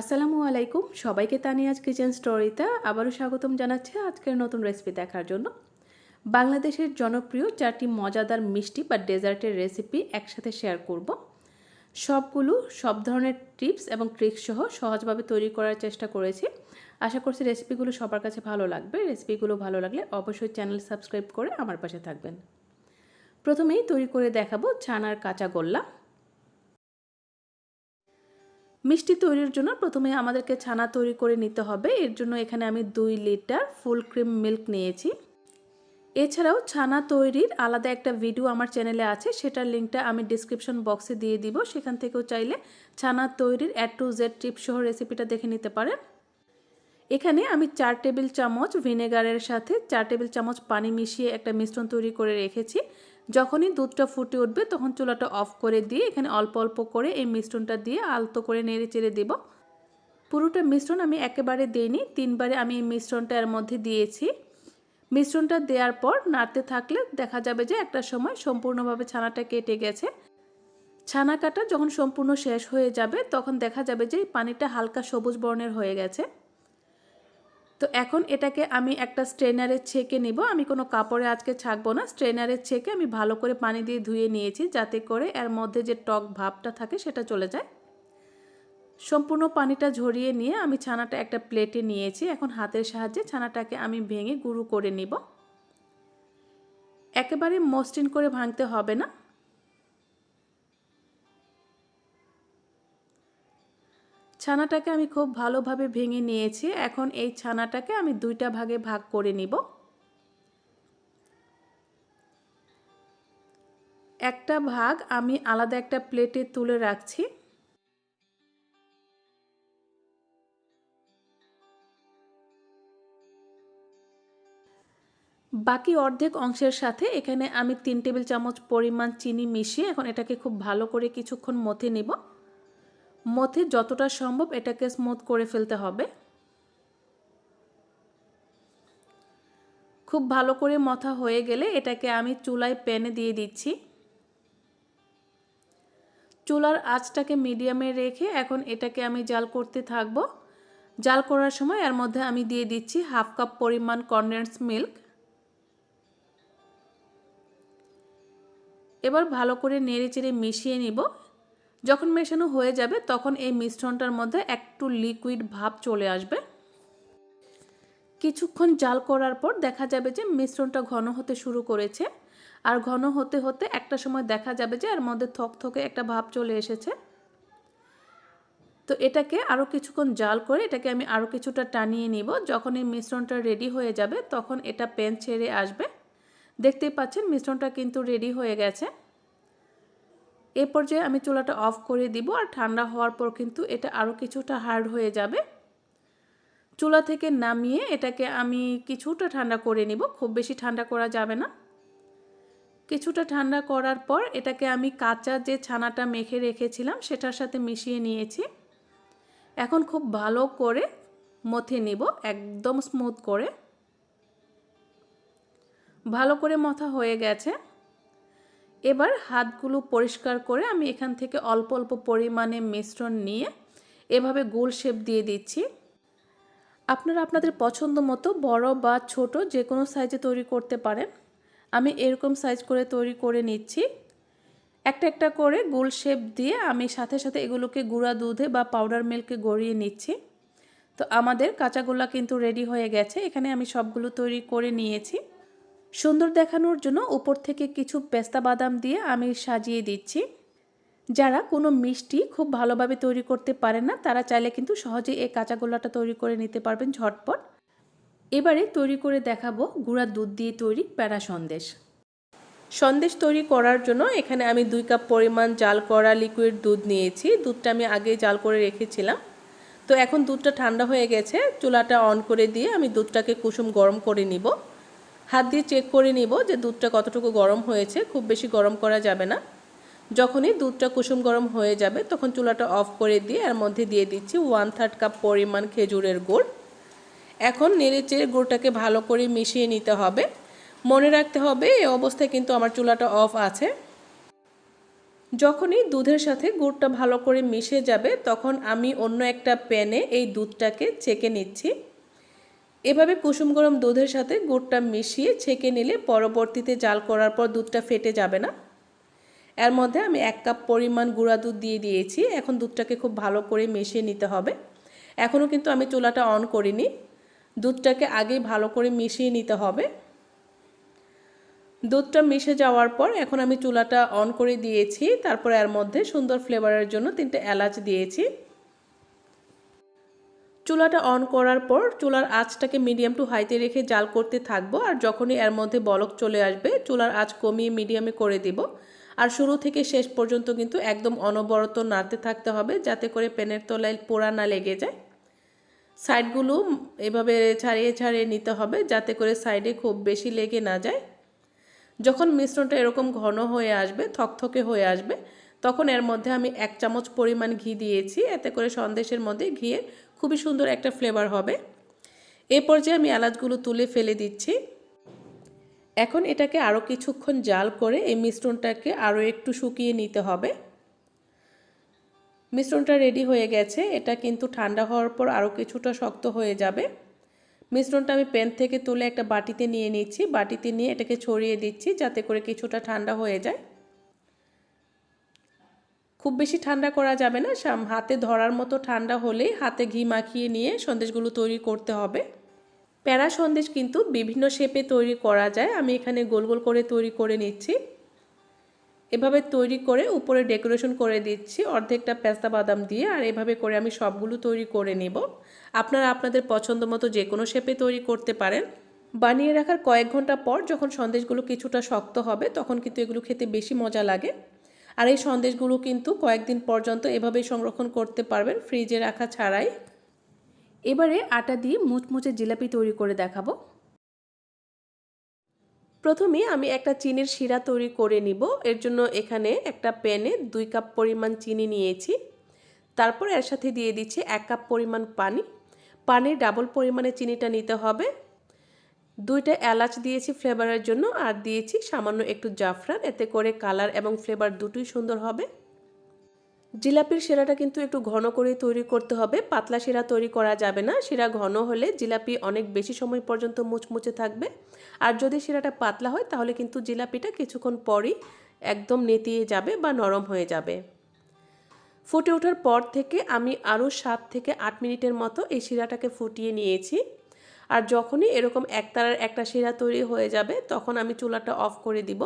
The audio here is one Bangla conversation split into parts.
আসসালামু আলাইকুম। সবাইকে তানিয়াজ কিচেন স্টোরিতে আবারও স্বাগতম জানাচ্ছি আজকের নতুন রেসিপি দেখার জন্য। বাংলাদেশের জনপ্রিয় চারটি মজাদার মিষ্টি বা ডেজার্টের রেসিপি একসাথে শেয়ার করব। সবগুলো সব ধরনের টিপস এবং ট্রিক্স সহ সহজভাবে তৈরি করার চেষ্টা করেছি। আশা করছি রেসিপিগুলো সবার কাছে ভালো লাগবে। রেসিপিগুলো ভালো লাগলে অবশ্যই চ্যানেল সাবস্ক্রাইব করে আমার পাশে থাকবেন। প্রথমেই তৈরি করে দেখাবো ছানার কাঁচা গোল্লা। মিষ্টি তৈরির জন্য প্রথমে আমাদেরকে ছানা তৈরি করে নিতে হবে। এর জন্য এখানে আমি দুই লিটার ফুল ক্রিম মিল্ক নিয়েছি। এছাড়াও ছানা তৈরির আলাদা একটা ভিডিও আমার চ্যানেলে আছে, সেটার লিঙ্কটা আমি ডিসক্রিপশন বক্সে দিয়ে দিব। সেখান থেকেও চাইলে ছানা তৈরির অ্যাড টু জেড টিপ সহ রেসিপিটা দেখে নিতে পারেন। এখানে আমি চার টেবিল চামচ ভিনেগারের সাথে চার টেবিল চামচ পানি মিশিয়ে একটা মিশ্রণ তৈরি করে রেখেছি। যখনই দুধটা ফুটে উঠবে তখন চুলাটা অফ করে দিয়ে এখানে অল্প অল্প করে এই মিশ্রণটা দিয়ে আলতো করে নেড়ে চেড়ে দেব। পুরোটা মিশ্রণ আমি একেবারে দিইনি, তিনবারে আমি এই মিশ্রণটা এর মধ্যে দিয়েছি। মিশ্রণটা দেওয়ার পর নাড়তে থাকলে দেখা যাবে যে একটা সময় সম্পূর্ণভাবে ছানাটা কেটে গেছে। ছানা কাটা যখন সম্পূর্ণ শেষ হয়ে যাবে তখন দেখা যাবে যে পানিটা হালকা সবুজ বর্ণের হয়ে গেছে। তো এখন এটাকে আমি একটা স্ট্রেনারে ছেঁকে নিব। আমি কোনো কাপড়ে আজকে ছাকবো না। স্ট্রেনারে ছেঁকে আমি ভালো করে পানি দিয়ে ধুয়ে নিয়েছি যাতে করে এর মধ্যে যে টক ভাবটা থাকে সেটা চলে যায়। সম্পূর্ণ পানিটা ঝরিয়ে নিয়ে আমি ছানাটা একটা প্লেটে নিয়েছি। এখন হাতের সাহায্যে ছানাটাকে আমি ভেঙে গুঁড়ো করে নিব। একেবারে মসৃণ করে ভাঙতে হবে না। ছানাটাকে আমি খুব ভালোভাবে ভেঙে নিয়েছি। এখন এই ছানাটাকে আমি দুইটা ভাগে ভাগ করে নিব। একটা ভাগ আমি আলাদা একটা প্লেটে তুলে রাখছি। বাকি অর্ধেক অংশের সাথে এখানে আমি তিন টেবিল চামচ পরিমাণ চিনি মিশিয়ে এখন এটাকে খুব ভালো করে কিছুক্ষণ মথে নিব। মধ্যে যতটা সম্ভব এটাকে স্মুথ করে ফেলতে হবে। খুব ভালো করে মথা হয়ে গেলে এটাকে আমি চুলায় প্যানে দিয়ে দিচ্ছি। চুলার আঁচটাকে মিডিয়ামে রেখে এখন এটাকে আমি জাল করতে থাকব। জাল করার সময় এর মধ্যে আমি দিয়ে দিচ্ছি হাফ কাপ পরিমাণ কনডেন্স মিল্ক এবার ভালো করে নেড়ে চেড়ে মিশিয়ে নিব। যখন মেশানো হয়ে যাবে, তখন এই মিশ্রণটার মধ্যে একটু লিকুইড ভাব চলে আসবে। কিছুক্ষণ জাল করার পর দেখা যাবে যে মিশ্রণটা ঘন হতে শুরু করেছে। আর ঘন হতে হতে একটা সময় দেখা যাবে যে এর মধ্যে থকথকে একটা ভাব চলে এসেছে। তো এটাকে আরও কিছুক্ষণ জাল করে এটাকে আমি আরও কিছুটা টানিয়ে নিব। যখন এই মিশ্রণটা রেডি হয়ে যাবে, তখন এটা প্যান ছেড়ে আসবে। দেখতেই পাচ্ছেন, মিশ্রণটা কিন্তু রেডি হয়ে গেছে। এ পর্যায়ে আমি চুলাটা অফ করে দিব আর ঠান্ডা হওয়ার পর কিন্তু এটা আরও কিছুটা হার্ড হয়ে যাবে। চুলা থেকে নামিয়ে এটাকে আমি কিছুটা ঠান্ডা করে নিব, খুব বেশি ঠান্ডা করা যাবে না। কিছুটা ঠান্ডা করার পর এটাকে আমি কাঁচা যে ছানাটা মেখে রেখেছিলাম সেটার সাথে মিশিয়ে নিয়েছি। এখন খুব ভালো করে মথে নিব, একদম স্মুথ করে। ভালো করে মথা হয়ে গেছে। এবার হাতগুলো পরিষ্কার করে আমি এখান থেকে অল্প অল্প পরিমাণে মিশ্রণ নিয়ে এভাবে গোল শেপ দিয়ে দিচ্ছি। আপনারা আপনাদের পছন্দ মতো বড় বা ছোট যে কোনো সাইজে তৈরি করতে পারেন। আমি এরকম সাইজ করে তৈরি করে নিচ্ছি। একটা একটা করে গোল শেপ দিয়ে আমি সাথে সাথে এগুলোকে গুঁড়া দুধে বা পাউডার মিল্কে গড়িয়ে নিচ্ছি। তো আমাদের কাঁচাগোল্লা কিন্তু রেডি হয়ে গেছে। এখানে আমি সবগুলো তৈরি করে নিয়েছি। সুন্দর দেখানোর জন্য উপর থেকে কিছু পেস্তা বাদাম দিয়ে আমি সাজিয়ে দিচ্ছি। যারা কোনো মিষ্টি খুব ভালোভাবে তৈরি করতে পারে না, তারা চাইলে কিন্তু সহজেই এই কাঁচা গোলাটা তৈরি করে নিতে পারবেন ঝটপট। এবারে তৈরি করে দেখাবো গুঁড়া দুধ দিয়ে তৈরি প্যারা সন্দেশ। সন্দেশ তৈরি করার জন্য এখানে আমি দুই কাপ পরিমাণ জাল করা লিকুইড দুধ নিয়েছি। দুধটা আমি আগে জাল করে রেখেছিলাম। তো এখন দুধটা ঠান্ডা হয়ে গেছে। চুলাটা অন করে দিয়ে আমি দুধটাকে কুসুম গরম করে নিব। হাত দিয়ে চেক করে নিব যে দুধটা কতটুকু গরম হয়েছে, খুব বেশি গরম করা যাবে না। যখনই দুধটা কুসুম গরম হয়ে যাবে, তখন চুলাটা অফ করে দিয়ে এর মধ্যে দিয়ে দিচ্ছি ওয়ান থার্ড কাপ পরিমাণ খেজুরের গুড়। এখন নেড়ে চেড়ে গুড়টাকে ভালো করে মিশিয়ে নিতে হবে। মনে রাখতে হবে, এই অবস্থায় কিন্তু আমার চুলাটা অফ আছে। যখনই দুধের সাথে গুড়টা ভালো করে মিশে যাবে, তখন আমি অন্য একটা প্যানে এই দুধটাকে ছেঁকে নিচ্ছি। এভাবে কুসুম গরম দুধের সাথে গুড়টা মিশিয়ে ছেঁকে নিলে পরবর্তীতে জাল করার পর দুধটা ফেটে যাবে না। এর মধ্যে আমি এক কাপ পরিমাণ গুঁড়া দুধ দিয়ে দিয়েছি। এখন দুধটাকে খুব ভালো করে মিশিয়ে নিতে হবে। এখনও কিন্তু আমি চুলাটা অন করিনি। দুধটাকে আগেই ভালো করে মিশিয়ে নিতে হবে। দুধটা মিশে যাওয়ার পর এখন আমি চুলাটা অন করে দিয়েছি। তারপর এর মধ্যে সুন্দর ফ্লেভারের জন্য তিনটে এলাচ দিয়েছি। চুলাটা অন করার পর চুলার আঁচটাকে মিডিয়াম টু হাইতে রেখে জাল করতে থাকব আর যখনই এর মধ্যে বলক চলে আসবে, চুলার আঁচ কমিয়ে মিডিয়ামে করে দিব। আর শুরু থেকে শেষ পর্যন্ত কিন্তু একদম অনবরত নাড়তে থাকতে হবে যাতে করে পেনের তলায় পোড়া না লেগে যায়। সাইডগুলো এভাবে ছাড়িয়ে ছাড়িয়ে নিতে হবে যাতে করে সাইডে খুব বেশি লেগে না যায়। যখন মিশ্রণটা এরকম ঘন হয়ে আসবে, থকথকে হয়ে আসবে, তখন এর মধ্যে আমি এক চামচ পরিমাণ ঘি দিয়েছি। এতে করে সন্দেশের মধ্যে ঘিয়ে খুবই সুন্দর একটা ফ্লেভার হবে। এ পর্যায়ে আমি এলাচগুলো তুলে ফেলে দিচ্ছি। এখন এটাকে আরও কিছুক্ষণ জাল করে এই মিশ্রণটাকে আরও একটু শুকিয়ে নিতে হবে। মিশ্রণটা রেডি হয়ে গেছে। এটা কিন্তু ঠান্ডা হওয়ার পর আরও কিছুটা শক্ত হয়ে যাবে। মিশ্রণটা আমি প্যান থেকে তুলে একটা বাটিতে নিয়ে নিচ্ছি। বাটিতে নিয়ে এটাকে ছড়িয়ে দিচ্ছি যাতে করে কিছুটা ঠান্ডা হয়ে যায়। খুব বেশি ঠান্ডা করা যাবে না হাতে ধরার মতো ঠান্ডা হলেই হাতে ঘি মাখিয়ে নিয়ে সন্দেশগুলো তৈরি করতে হবে। প্যারা সন্দেশ কিন্তু বিভিন্ন শেপে তৈরি করা যায়, আমি এখানে গোল গোল করে তৈরি করে নিচ্ছি। এভাবে তৈরি করে উপরে ডেকোরেশন করে দিচ্ছি, অর্ধেকটা পেস্তা বাদাম দিয়ে, আর এভাবে করে আমি সবগুলো তৈরি করে নেব। আপনারা আপনাদের পছন্দ মতো যে কোনো শেপে তৈরি করতে পারেন। বানিয়ে রাখার কয়েক ঘণ্টা পর যখন সন্দেশগুলো কিছুটা শক্ত হবে, তখন কিন্তু এগুলো খেতে বেশি মজা লাগে। আর এই সন্দেশগুলো কিন্তু কয়েকদিন পর্যন্ত এভাবেই সংরক্ষণ করতে পারবেন ফ্রিজে রাখা ছাড়াই। এবারে আটা দিয়ে মুচমুচে জিলাপি তৈরি করে দেখাবো। প্রথমে আমি একটা চিনির শিরা তৈরি করে নিব। এর জন্য এখানে একটা প্যানে দুই কাপ পরিমাণ চিনি নিয়েছি। তারপর এর সাথে দিয়ে দিচ্ছি এক কাপ পরিমাণ পানি। পানির ডাবল পরিমাণে চিনিটা নিতে হবে। দুইটা এলাচ দিয়েছি ফ্লেভারের জন্য আর দিয়েছি সামান্য একটু জাফরান। এতে করে কালার এবং ফ্লেভার দুটোই সুন্দর হবে। জিলাপির শিরাটা কিন্তু একটু ঘন করে তৈরি করতে হবে। পাতলা শিরা তৈরি করা যাবে না। শিরা ঘন হলে জিলাপি অনেক বেশি সময় পর্যন্ত মুচমুচে থাকবে। আর যদি শিরাটা পাতলা হয়, তাহলে কিন্তু জিলাপিটা কিছুক্ষণ পরই একদম নেতিয়ে যাবে বা নরম হয়ে যাবে। ফুটে ওঠার পর থেকে আমি আরও সাত থেকে আট মিনিটের মতো এই শিরাটাকে ফুটিয়ে নিয়েছি। আর যখনই এরকম একতারার একটা শিরা তৈরি হয়ে যাবে, তখন আমি চুলাটা অফ করে দিব।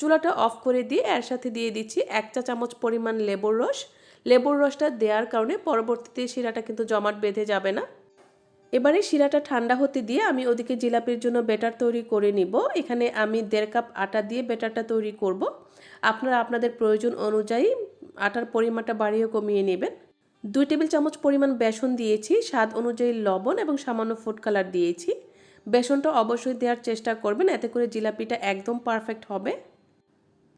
চুলাটা অফ করে দিয়ে এর সাথে দিয়ে দিচ্ছি এক চা চামচ পরিমাণ লেবুর রস। লেবুর রসটা দেওয়ার কারণে পরবর্তীতে শিরাটা কিন্তু জমাট বেঁধে যাবে না। এবারে শিরাটা ঠান্ডা হতে দিয়ে আমি ওদিকে জিলাপির জন্য বেটার তৈরি করে নিব। এখানে আমি দেড় কাপ আটা দিয়ে বেটারটা তৈরি করব। আপনারা আপনাদের প্রয়োজন অনুযায়ী আটার পরিমাণটা বাড়িয়ে কমিয়ে নেবেন। দুই টেবিল চামচ পরিমাণ বেসন দিয়েছি, স্বাদ অনুযায়ী লবণ এবং সামান্য ফুড কালার দিয়েছি। বেসনটা অবশ্যই দেওয়ার চেষ্টা করবেন, এতে করে জিলাপিটা একদম পারফেক্ট হবে।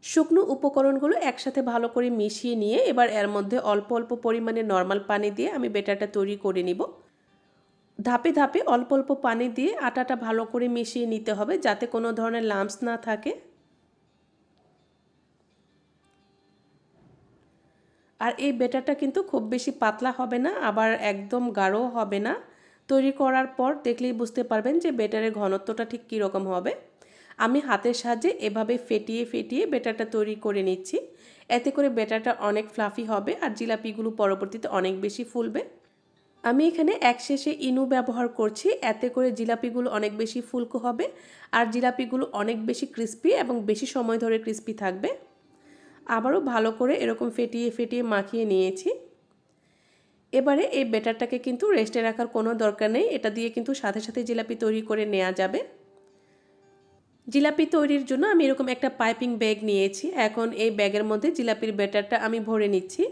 শুকনো উপকরণগুলো একসাথে ভালো করে মিশিয়ে নিয়ে এবার এর মধ্যে অল্প অল্প পরিমাণে নর্মাল পানি দিয়ে আমি বেটারটা তৈরি করে নিব। ধাপে ধাপে অল্প অল্প পানি দিয়ে আটাটা ভালো করে মিশিয়ে নিতে হবে, যাতে কোনো ধরনের লাম্পস না থাকে। আর এই বেটারটা কিন্তু খুব বেশি পাতলা হবে না, আবার একদম গাঢ় হবে না। তৈরি করার পর দেখলেই বুঝতে পারবেন যে বেটারের ঘনত্বটা ঠিক কীরকম হবে। আমি হাতের সাহায্যে এভাবে ফেটিয়ে ফেটিয়ে বেটারটা তৈরি করে নিচ্ছি। এতে করে বেটারটা অনেক ফ্লাফি হবে আর জিলাপিগুলো পরবর্তীতে অনেক বেশি ফুলবে। আমি এখানে এক শেষে ইনু ব্যবহার করছি, এতে করে জিলাপিগুলো অনেক বেশি ফুলকো হবে। আর জিলাপিগুলো অনেক বেশি ক্রিস্পি এবং বেশি সময় ধরে ক্রিস্পি থাকবে। আবারও ভালো করে এরকম ফেটিয়ে ফেটিয়ে মাখিয়ে নিয়েছি। এবারে এই বেটারটাকে কিন্তু রেস্টে রাখার কোনো দরকার নেই। এটা দিয়ে কিন্তু সাথে সাথে জিলাপি তৈরি করে নেওয়া যাবে। জিলাপি তৈরির জন্য আমি এরকম একটা পাইপিং ব্যাগ নিয়েছি। এখন এই ব্যাগের মধ্যে জিলাপির ব্যাটারটা আমি ভরে নিচ্ছি।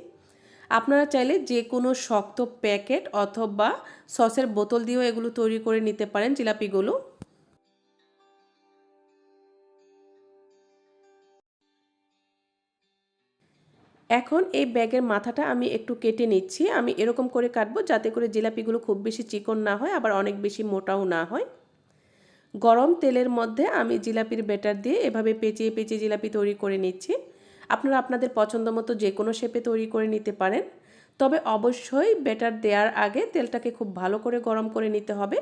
আপনারা চাইলে যে কোনো শক্ত প্যাকেট অথবা সসের বোতল দিয়েও এগুলো তৈরি করে নিতে পারেন জিলাপিগুলো। এখন এই ব্যাগের মাথাটা আমি একটু কেটে নিচ্ছি। আমি এরকম করে কাটবো যাতে করে জিলাপিগুলো খুব বেশি চিকন না হয়, আবার অনেক বেশি মোটাও না হয়। গরম তেলের মধ্যে আমি জিলাপির ব্যাটার দিয়ে এভাবে পেঁচিয়ে পেঁচিয়ে জিলাপি তৈরি করে নিচ্ছি। আপনারা আপনাদের পছন্দ মতো যে কোনো শেপে তৈরি করে নিতে পারেন। তবে অবশ্যই বেটার দেওয়ার আগে তেলটাকে খুব ভালো করে গরম করে নিতে হবে।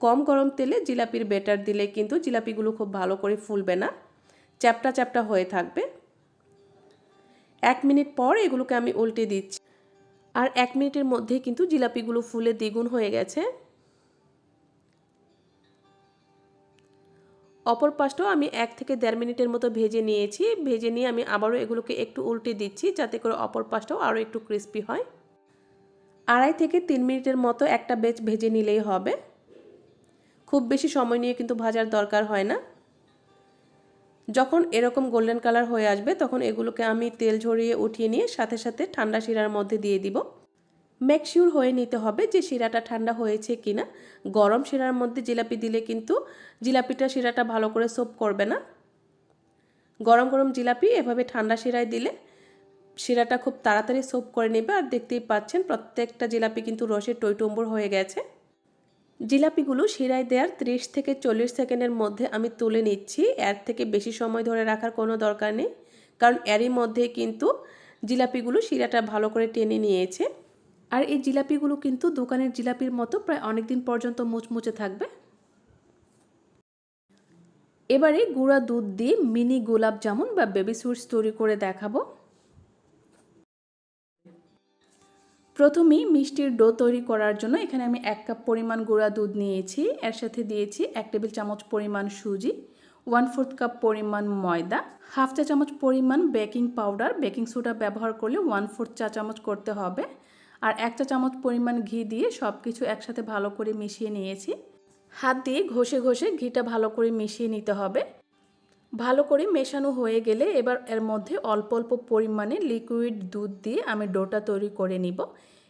কম গরম তেলে জিলাপির বেটার দিলে কিন্তু জিলাপিগুলো খুব ভালো করে ফুলবে না। চ্যাপটা চ্যাপটা হয়ে থাকবে। এক মিনিট পর এগুলোকে আমি উল্টে দিচ্ছি। আর এক মিনিটের মধ্যেই কিন্তু জিলাপিগুলো ফুলে দ্বিগুণ হয়ে গেছে। অপর পাশটাও আমি এক থেকে দেড় মিনিটের মতো ভেজে নিয়েছি। ভেজে নিয়ে আমি আবারও এগুলোকে একটু উল্টে দিচ্ছি যাতে করে অপর পাশটাও আরও একটু ক্রিস্পি হয়। আড়াই থেকে তিন মিনিটের মতো একটা বেচ ভেজে নিলেই হবে। খুব বেশি সময় নিয়ে কিন্তু ভাজার দরকার হয় না। যখন এরকম গোল্ডেন কালার হয়ে আসবে, তখন এগুলোকে আমি তেল ঝরিয়ে উঠিয়ে নিয়ে সাথে সাথে ঠান্ডা শিরার মধ্যে দিয়ে দিব। মেকশিওর হয়ে নিতে হবে যে শিরাটা ঠান্ডা হয়েছে কিনা। গরম শিরার মধ্যে জিলাপি দিলে কিন্তু জিলাপিটা শিরাটা ভালো করে সোপ করবে না। গরম গরম জিলাপি এভাবে ঠান্ডা শিরায় দিলে শিরাটা খুব তাড়াতাড়ি সোপ করে নেবে। আর দেখতেই পাচ্ছেন প্রত্যেকটা জিলাপি কিন্তু রসে টইটম্বর হয়ে গেছে। জিলাপিগুলো শিরায় দেওয়ার ত্রিশ থেকে চল্লিশ সেকেন্ডের মধ্যে আমি তুলে নিচ্ছি। এর থেকে বেশি সময় ধরে রাখার কোনো দরকার নেই। কারণ এরই মধ্যে কিন্তু জিলাপিগুলো শিরাটা ভালো করে টেনে নিয়েছে। আর এই জিলাপিগুলো কিন্তু দোকানের জিলাপির মতো প্রায় অনেক দিন পর্যন্ত মুচমুচে থাকবে। এবারে গুঁড়া দুধ দিয়ে মিনি গোলাপ জামুন বা বেবি সুইটস তৈরি করে দেখাবো। প্রথমেই মিষ্টির ডো তৈরি করার জন্য এখানে আমি এক কাপ পরিমাণ গুঁড়া দুধ নিয়েছি। এর সাথে দিয়েছি এক টেবিল চামচ পরিমাণ সুজি ওয়ান ফোর্থ কাপ পরিমাণ ময়দা হাফ চা চামচ পরিমাণ বেকিং পাউডার বেকিং সোডা ব্যবহার করলে ওয়ান ফোর্থ চা চামচ করতে হবে। আর এক চা চামচ পরিমাণ ঘি দিয়ে সব কিছু একসাথে ভালো করে মিশিয়ে নিয়েছি। হাত দিয়ে ঘষে ঘষে ঘিটা ভালো করে মিশিয়ে নিতে হবে। ভালো করে মেশানো হয়ে গেলে এবার এর মধ্যে অল্প অল্প পরিমাণে লিকুইড দুধ দিয়ে আমি ডোটা তৈরি করে নিব।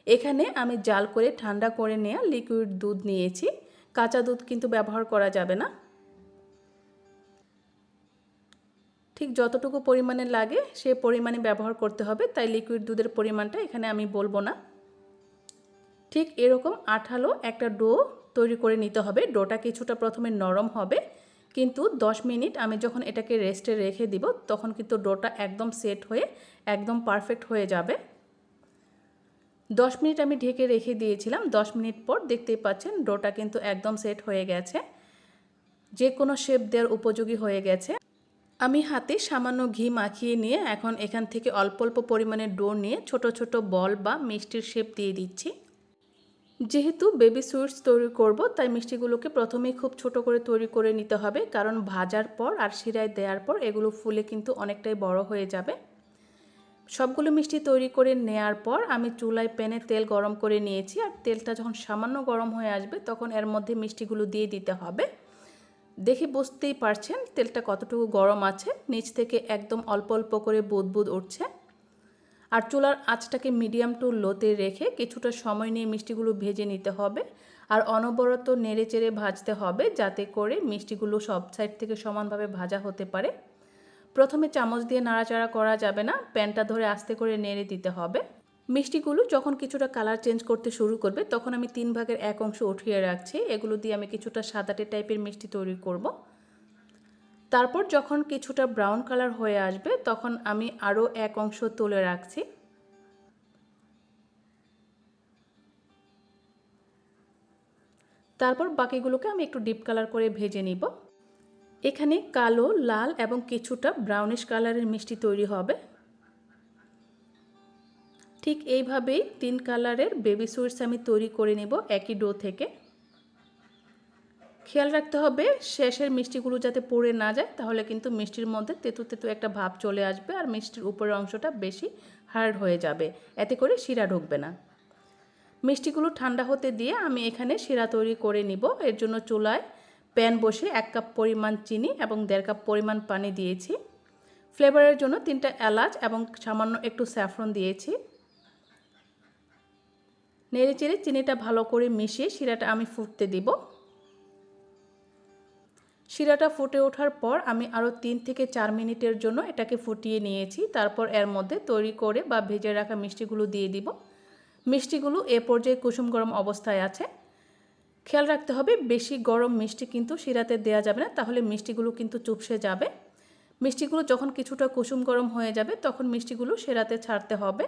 এখানে আমি জাল করে ঠান্ডা করে নেওয়া লিকুইড দুধ নিয়েছি। কাঁচা দুধ কিন্তু ব্যবহার করা যাবে না। ঠিক যতটুকু পরিমাণে লাগে সে পরিমাণে ব্যবহার করতে হবে, তাই লিকুইড দুধের পরিমাণটা এখানে আমি বলব না। ঠিক এরকম আঠালো একটা ডো তৈরি করে নিতে হবে। ডোটা কিছুটা প্রথমে নরম হবে। কিন্তু 10 মিনিট আমি যখন এটাকে রেস্টে রেখে দিব, তখন কিন্তু ডোটা একদম সেট হয়ে একদম পারফেক্ট হয়ে যাবে। 10 মিনিট আমি ঢেকে রেখে দিয়েছিলাম 10 মিনিট পর দেখতেই পাচ্ছেন ডোটা কিন্তু একদম সেট হয়ে গেছে। যে কোনো শেপ দেওয়ার উপযোগী হয়ে গেছে। আমি হাতে সামান্য ঘি মাখিয়ে নিয়ে এখন এখান থেকে অল্প অল্প পরিমাণে ডো নিয়ে ছোট ছোট বল বা মিষ্টির শেপ দিয়ে দিচ্ছি। যেহেতু বেবি সুইটস তৈরি করব, তাই মিষ্টিগুলোকে প্রথমেই খুব ছোট করে তৈরি করে নিতে হবে। কারণ ভাজার পর আর শিরায় দেওয়ার পর এগুলো ফুলে কিন্তু অনেকটাই বড় হয়ে যাবে। সবগুলো মিষ্টি তৈরি করে নেয়ার পর আমি চুলায় প্যানে তেল গরম করে নিয়েছি। আর তেলটা যখন সামান্য গরম হয়ে আসবে, তখন এর মধ্যে মিষ্টিগুলো দিয়ে দিতে হবে। দেখে বুঝতেই পারছেন তেলটা কতটুকু গরম আছে। নিচ থেকে একদম অল্প অল্প করে বুদ বুদ উঠছে। আর চুলার আঁচটাকে মিডিয়াম টু লোতে রেখে কিছুটা সময় নিয়ে মিষ্টিগুলো ভেজে নিতে হবে। আর অনবরত নেড়ে চেড়ে ভাজতে হবে যাতে করে মিষ্টিগুলো সব সাইড থেকে সমানভাবে ভাজা হতে পারে। প্রথমে চামচ দিয়ে নাড়াচাড়া করা যাবে না, প্যানটা ধরে আস্তে করে নেড়ে দিতে হবে। মিষ্টিগুলো যখন কিছুটা কালার চেঞ্জ করতে শুরু করবে, তখন আমি তিন ভাগের এক অংশ উঠিয়ে রাখছি। এগুলো দিয়ে আমি কিছুটা সাদাটে টাইপের মিষ্টি তৈরি করব। তারপর যখন কিছুটা ব্রাউন কালার হয়ে আসবে, তখন আমি আরও এক অংশ তুলে রাখছি। তারপর বাকিগুলোকে আমি একটু ডিপ কালার করে ভেজে নিব। এখানে কালো, লাল এবং কিছুটা ব্রাউনিশ কালারের মিষ্টি তৈরি হবে। ঠিক এইভাবেই তিন কালারের বেবি সুইটস আমি তৈরি করে নেব একই ডো থেকে। খেয়াল রাখতে হবে, শেষের মিষ্টিগুলো যাতে পড়ে না যায়, তাহলে কিন্তু মিষ্টির মধ্যে তেতু তেতু একটা ভাব চলে আসবে আর মিষ্টির উপরের অংশটা বেশি হার্ড হয়ে যাবে, এতে করে শিরা ঢুকবে না। মিষ্টিগুলো ঠান্ডা হতে দিয়ে আমি এখানে শিরা তৈরি করে নিব। এর জন্য চুলায় প্যান বসে এক কাপ পরিমাণ চিনি এবং দেড় কাপ পরিমাণ পানি দিয়েছি। ফ্লেভারের জন্য তিনটা এলাচ এবং সামান্য একটু স্যাফরন দিয়েছি। নেড়ে চেড়ে চিনিটা ভালো করে মিশিয়ে শিরাটা আমি ফুটতে দিব। শিরাটা ফুটে ওঠার পর আমি আরও তিন থেকে চার মিনিটের জন্য এটাকে ফুটিয়ে নিয়েছি। তারপর এর মধ্যে তৈরি করে বা ভেজে রাখা মিষ্টিগুলো দিয়ে দিব। মিষ্টিগুলো এ পর্যায়ে কুসুম গরম অবস্থায় আছে। খেয়াল রাখতে হবে, বেশি গরম মিষ্টি কিন্তু শিরাতে দেওয়া যাবে না, তাহলে মিষ্টিগুলো কিন্তু চুপসে যাবে। মিষ্টিগুলো যখন কিছুটা কুসুম গরম হয়ে যাবে, তখন মিষ্টিগুলো সেরাতে ছাড়তে হবে।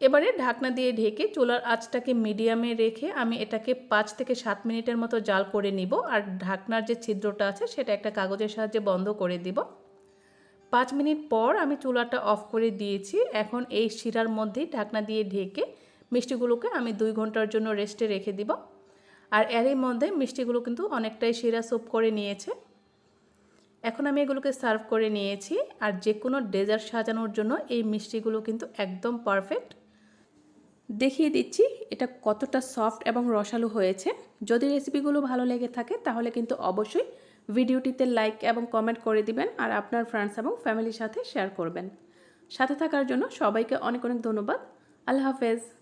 এবারে ঢাকনা দিয়ে ঢেকে চুলার আঁচটাকে মিডিয়ামে রেখে আমি এটাকে পাঁচ থেকে সাত মিনিটের মতো জাল করে নিব। আর ঢাকনার যে ছিদ্রটা আছে, সেটা একটা কাগজের সাহায্যে বন্ধ করে দিব। পাঁচ মিনিট পর আমি চুলাটা অফ করে দিয়েছি। এখন এই শিরার মধ্যেই ঢাকনা দিয়ে ঢেকে মিষ্টিগুলোকে আমি দুই ঘণ্টার জন্য রেস্টে রেখে দিব। আর এরই মধ্যে মিষ্টিগুলো কিন্তু অনেকটাই শিরা সুপ করে নিয়েছে। এখন আমি এগুলোকে সার্ভ করে নিয়েছি। আর যে কোনো ডেজার্ট সাজানোর জন্য এই মিষ্টিগুলো কিন্তু একদম পারফেক্ট। দেখিয়ে দিচ্ছি এটা কতটা সফট এবং রসালো হয়েছে। যদি রেসিপিগুলো ভালো লেগে থাকে তাহলে কিন্তু অবশ্যই ভিডিওটিতে লাইক এবং কমেন্ট করে দিবেন আর আপনার ফ্রেন্ডস এবং ফ্যামিলির সাথে শেয়ার করবেন। সাথে থাকার জন্য সবাইকে অনেক অনেক ধন্যবাদ। আল্লাহ হাফেজ।